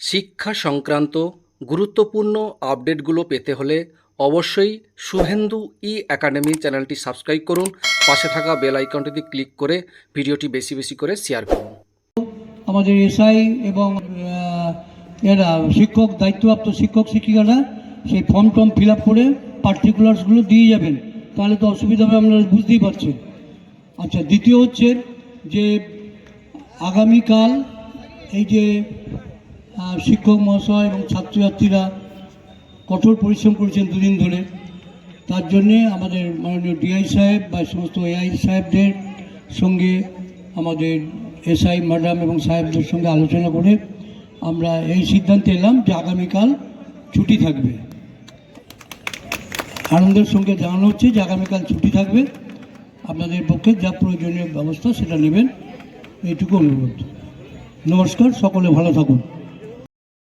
শিক্ষা সংক্রান্ত গুরুত্বপূর্ণ আপডেটগুলো পেতে হলে অবশ্যই শুভেন্দু ই একাডেমি চ্যানেলটি সাবস্ক্রাইব করুন। পাশে থাকা বেল আইকনটিতে ক্লিক করে ভিডিওটি বেশি বেশি করে শেয়ার করুন। আমাদের এসআই এবং এরা শিক্ষক, দায়িত্বপ্রাপ্ত শিক্ষক শিক্ষিকারা সেই ফর্ম টর্ম ফিল আপ করে পার্টিকুলার্সগুলো দিয়ে যাবেন। তাহলে তো অসুবিধা হবে, আপনারা বুঝতেই পারছেন। আচ্ছা দ্বিতীয় হচ্ছে যে আগামীকাল এই যে শিক্ষক মহাশয় এবং ছাত্রছাত্রীরা কঠোর পরিশ্রম করেছেন দুদিন ধরে। তার জন্যে আমাদের মাননীয় ডিআই সাহেব বা সমস্ত এআই সাহেবদের সঙ্গে আমাদের এসআই ম্যাডাম এবং সাহেবদের সঙ্গে আলোচনা করে আমরা এই সিদ্ধান্তে এলাম যে আগামীকাল ছুটি থাকবে। আনন্দের সঙ্গে জানানো হচ্ছে যে আগামীকাল ছুটি থাকবে। আপনাদের পক্ষে যা প্রয়োজনীয় ব্যবস্থা সেটা নেবেন। এইটুকু অনুরোধ। নমস্কার, সকলে ভালো থাকুন।